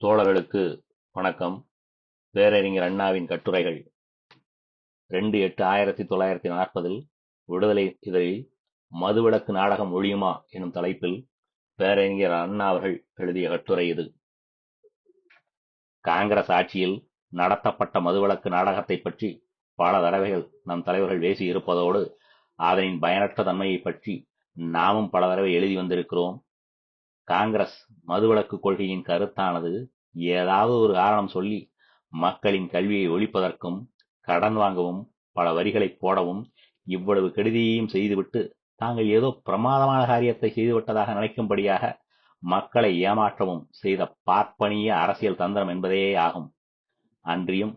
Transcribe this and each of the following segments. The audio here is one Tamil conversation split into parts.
தோழர்களுக்கு வணக்கம். பேரறிஞர் அண்ணாவின் கட்டுரைகள். ரெண்டு எட்டு ஆயிரத்தி தொள்ளாயிரத்தி நாற்பதில் விடுதலை இதழில் மதுவிலக்கு நாடகம் ஒழியுமா எனும் தலைப்பில் பேரறிஞர் அண்ணா அவர்கள் எழுதிய கட்டுரை இது. காங்கிரஸ் ஆட்சியில் நடத்தப்பட்ட மதுவிலக்கு நாடகத்தை பற்றி பல தடவைகள் நம் தலைவர்கள் பேசி இருப்பதோடு அதனின் பயனற்ற தன்மையை பற்றி நாமும் பல தடவை எழுதி வந்திருக்கிறோம். காங்கிரஸ் மதுவிலக்கு கொள்கையின் கருத்தானது ஏதாவது ஒரு காரணம் சொல்லி மக்களின் கல்வியை ஒழிப்பதற்கும் கடன் வாங்கவும் பல வரிகளை போடவும் இவ்வளவு கெடுதியையும் செய்துவிட்டு தாங்கள் ஏதோ பிரமாதமான காரியத்தை செய்துவிட்டதாக நினைக்கும்படியாக மக்களை ஏமாற்றவும் செய்த பார்ப்பனிய அரசியல் தந்திரம் என்பதே ஆகும். அன்றியும்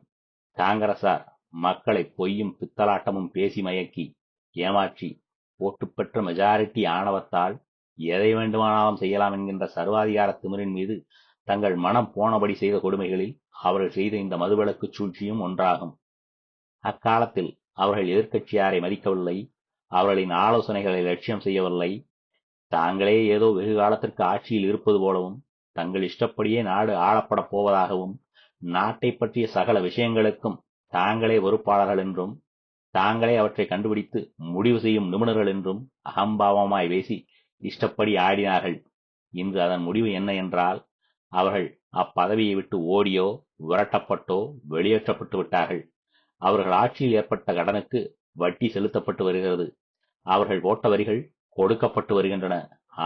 காங்கிரசார் மக்களை பொய்யும் பித்தலாட்டமும் பேசி மயக்கி ஏமாற்றி ஓட்டு பெற்ற மெஜாரிட்டி ஆணவத்தால் எதை வேண்டுமானாலும் செய்யலாம் என்கின்ற சர்வாதிகார திமிரின் மீது தங்கள் மனம் போனபடி செய்த கொடுமைகளில் அவர்கள் செய்த இந்த மதுவிலக்கு சூழ்ச்சியும் ஒன்றாகும். அக்காலத்தில் அவர்கள் எதிர்க்கட்சியாரை மதிக்கவில்லை அவர்களின் ஆலோசனைகளை லட்சியம் செய்யவில்லை. தாங்களே ஏதோ வெகு காலத்திற்கு ஆட்சியில் இருப்பது போலவும் தங்கள் இஷ்டப்படியே நாடு ஆளப்படப் போவதாகவும் நாட்டை பற்றிய சகல விஷயங்களுக்கும் தாங்களே பொறுப்பாளர்கள் என்றும் தாங்களே அவற்றை கண்டுபிடித்து முடிவு செய்யும் நிபுணர்கள் என்றும் அகம்பாவமாய் பேசி இஷ்டப்படி ஆடினார்கள். இன்று அதன் முடிவு என்ன என்றால் அவர்கள் அப்பதவியை விட்டு ஓடியோ விரட்டப்பட்டோ வெளியேற்றப்பட்டு விட்டார்கள். அவர்கள் ஆட்சியில் ஏற்பட்ட கடனுக்கு வட்டி செலுத்தப்பட்டு வருகிறது. அவர்கள் போட்ட வரிகள் கொடுக்கப்பட்டு வருகின்றன.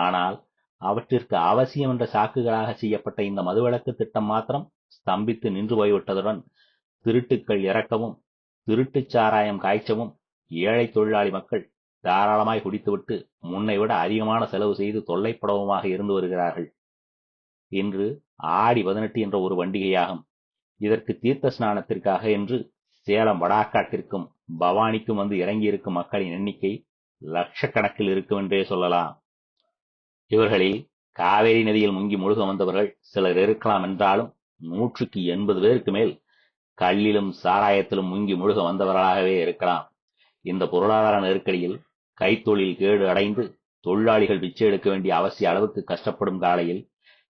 ஆனால் அவற்றிற்கு அவசியம் என்ற சாக்குகளாக செய்யப்பட்ட இந்த மதுவிலக்கு திட்டம் மாத்திரம் ஸ்தம்பித்து நின்று போய்விட்டதுடன் திருட்டுக்கள் இறக்கவும் திருட்டுச் சாராயம் காய்ச்சவும் ஏழை தொழிலாளி மக்கள் தாராளமாய் குடித்துவிட்டு முன்னை விட அதிகமான செலவு செய்து தொல்லைப்படவுமாக இருந்து வருகிறார்கள். இன்று ஆடி பதினெட்டு என்ற ஒரு பண்டிகையாகும் இதற்கு தீர்த்த ஸ்நானத்திற்காக என்று சேலம் வடாக்காட்டிற்கும் பவானிக்கும் வந்து இறங்கியிருக்கும் மக்களின் எண்ணிக்கை லட்சக்கணக்கில் இருக்கும் என்றே சொல்லலாம். இவர்களில் காவேரி நதியில் முங்கி முழுக வந்தவர்கள் சிலர் இருக்கலாம் என்றாலும் நூற்றுக்கு எண்பது பேருக்கு மேல் கல்லிலும் சாராயத்திலும் முங்கி முழுக வந்தவர்களாகவே இருக்கலாம். இந்த பொருளாதார நெருக்கடியில் கைத்தொழில் கேடு அடைந்து தொழிலாளிகள் பிச்சை எடுக்க வேண்டிய அவசிய அளவுக்கு கஷ்டப்படும் காலையில்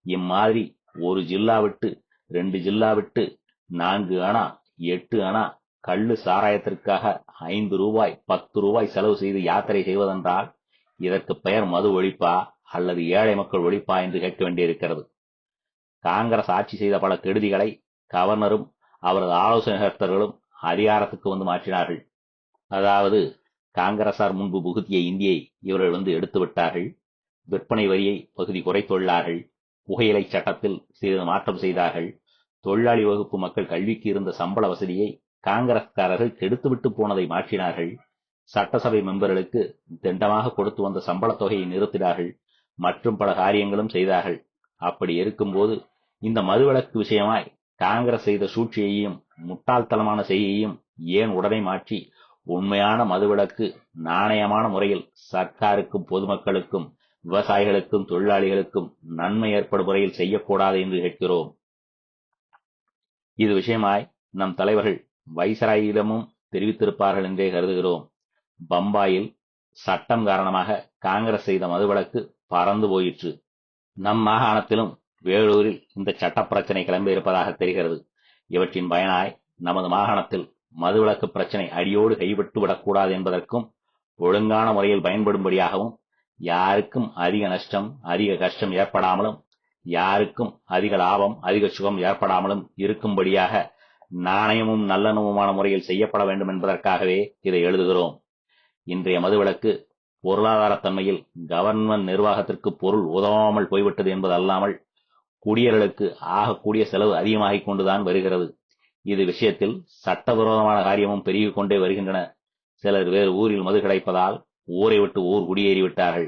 இம்மாதிரி ஒரு ஜில்லா விட்டு ரெண்டு ஜில்லா விட்டு நான்கு அணா எட்டு அணா கள்ளு சாராயத்திற்காக ஐந்து ரூபாய் பத்து ரூபாய் செலவு செய்து யாத்திரை செய்வதென்றால் இதற்கு பெயர் மது ஒழிப்பா அல்லது ஏழை மக்கள் ஒழிப்பா என்று கேட்க வேண்டியிருக்கிறது. காங்கிரஸ் ஆட்சி செய்த பல கெடுதிகளை கவர்னரும் அவரது ஆலோசனைகர்த்தர்களும் அதிகாரத்துக்கு வந்து மாற்றினார்கள். அதாவது காங்கிரசார் முன்பு புகுத்திய இந்தியை இவர்கள் வந்து எடுத்து விட்டார்கள் விற்பனை வரியை பகுதி குறைத்துள்ளார்கள். புகையிலை சட்டத்தில் சிறிது மாற்றம் செய்தார்கள். தொழிலாளி வகுப்பு மக்கள் கல்விக்கு இருந்த சம்பள வசதியை காங்கிரஸ்காரர்கள் கெடுத்துவிட்டு போனதை மாற்றினார்கள். சட்டசபை மெம்பர்களுக்கு திண்டமாக கொடுத்து வந்த சம்பளத் தொகையை நிறுத்தினார்கள். மற்றும் பல காரியங்களும் செய்தார்கள். அப்படி இருக்கும்போது இந்த மதுவிலக்கு விஷயமாய் காங்கிரஸ் செய்த சூழ்ச்சியையும் முட்டாள்தனமான செய்தியையும் ஏன் உடனே மாற்றி உண்மையான மதுவிலக்கு நாணயமான முறையில் சர்க்காருக்கும் பொதுமக்களுக்கும் விவசாயிகளுக்கும் தொழிலாளிகளுக்கும் நன்மை ஏற்படும் முறையில் செய்யக்கூடாது என்று கேட்கிறோம். இது விஷயமாய் நம் தலைவர்கள் வைசராயிடமும் தெரிவித்திருப்பார்கள் என்றே கருதுகிறோம். பம்பாயில் சட்டம் காரணமாக காங்கிரஸ் செய்த மதுவிலக்கு பறந்து போயிற்று. நம் மாகாணத்திலும் வேலூரில் இந்த சட்ட பிரச்சனை கிளம்பி இருப்பதாக தெரிகிறது. இவற்றின் பயனாய் நமது மாகாணத்தில் மதுவிலக்கு பிரச்சனை அடியோடு கைவிட்டு விடக்கூடாது என்பதற்கும் ஒழுங்கான முறையில் பயன்படும்படியாகவும் யாருக்கும் அதிக நஷ்டம் அதிக கஷ்டம் ஏற்படாமலும் யாருக்கும் அதிக லாபம் அதிக சுகம் ஏற்படாமலும் இருக்கும்படியாக நாணயமும் நல்லெண்ணமுமான முறையில் செய்யப்பட வேண்டும் என்பதற்காகவே இதை எழுதுகிறோம். இன்றைய மதுவிலக்கு பொருளாதார தன்மையில் கவர்மெண்ட் நிர்வாகத்திற்கு பொருள் உதவாமல் போய்விட்டது என்பது அல்லாமல் குடியர்களுக்கு ஆகக்கூடிய செலவு அதிகமாகிக் கொண்டுதான் வருகிறது. இது விஷயத்தில் சட்டவிரோதமான காரியமும் பெருகிக் கொண்டே வருகின்றன. சிலர் வேறு ஊரில் மது கிடைப்பதால் ஊரை விட்டு ஊர் குடியேறிவிட்டார்கள்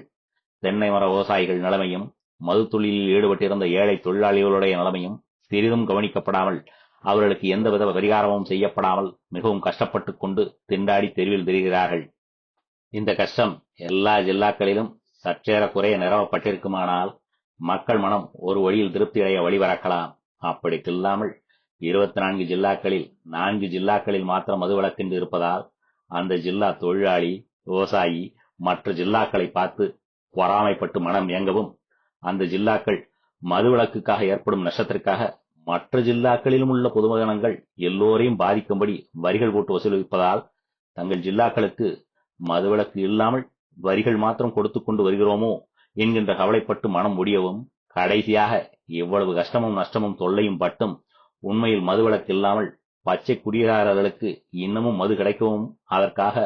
தென்னை மர விவசாயிகள் நிலைமையும் மது தொழிலில் ஈடுபட்டிருந்த ஏழை தொழிலாளிகளுடைய நிலைமையும் சிறிதும் கவனிக்கப்படாமல் அவர்களுக்கு எந்தவித பரிகாரமும் செய்யப்படாமல் மிகவும் கஷ்டப்பட்டுக் கொண்டு திண்டாடி தெருவில் திரிகிறார்கள். இந்த கஷ்டம் எல்லா ஜில்லாக்களிலும் சற்றேறக்குறைய நிறவப்பட்டிருக்குமானால் மக்கள் மனம் ஒரு வழியில் திருப்தி அடைய வழிவரக்கலாம் அப்படி இல்லாமல் இருபத்தி நான்கு ஜில்லாக்களில் நான்கு ஜில்லாக்களில் மாத்திரம் மதுவிலக்கென்று இருப்பதால் அந்த ஜில்லா தொழிலாளி விவசாயி மற்ற ஜில்லாக்களை பார்த்து பொறாமைப்பட்டு மனம் இயங்கவும் அந்த ஜில்லாக்கள் மதுவிலக்குக்காக ஏற்படும் நஷ்டத்திற்காக மற்ற ஜில்லாக்களிலும் உள்ள பொதுமகனங்கள் எல்லோரையும் பாதிக்கும்படி வரிகள் போட்டு வசூலிப்பதால் தங்கள் ஜில்லாக்களுக்கு மதுவிலக்கு இல்லாமல் வரிகள் மாத்திரம் கொடுத்து கொண்டு வருகிறோமோ என்கின்ற கவலைப்பட்டு மனம் முடியவும் கடைசியாக இவ்வளவு கஷ்டமும் நஷ்டமும் தொல்லையும் பட்டும் உண்மையில் மதுவிலக்கு இல்லாமல் பச்சை குடிகாரர்களுக்கு இன்னமும் மது கிடைக்கவும் அதற்காக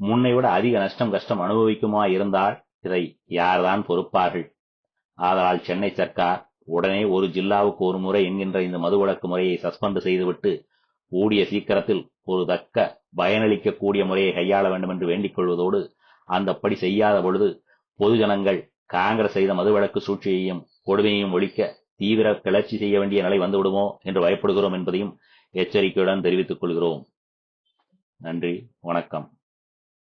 முன்னை விட அதிக நஷ்டம் கஷ்டம் அனுபவிக்குமா இருந்தால் இதை யார்தான் பொறுப்பார்கள்? ஆதலால் சென்னை சர்க்கார் உடனே ஒரு ஜில்லாவுக்கு ஒரு முறை என்கின்ற இந்த மதுவிலக்கு முறையை சஸ்பெண்ட் செய்துவிட்டு கூடிய சீக்கிரத்தில் ஒரு தக்க பயனளிக்கக்கூடிய முறையை கையாள வேண்டும் என்று வேண்டிக் கொள்வதோடு அந்தப்படி செய்யாத பொழுது பொதுஜனங்கள் காங்கிரஸ் செய்த மதுவிலக்கு சூழ்ச்சியையும் கொடுமையையும் ஒழிக்க தீவிர கிளர்ச்சி செய்ய வேண்டிய நிலை வந்துவிடுமோ என்று பயப்படுகிறோம் என்பதையும் எச்சரிக்கையுடன் தெரிவித்துக் கொள்கிறோம். நன்றி. வணக்கம்.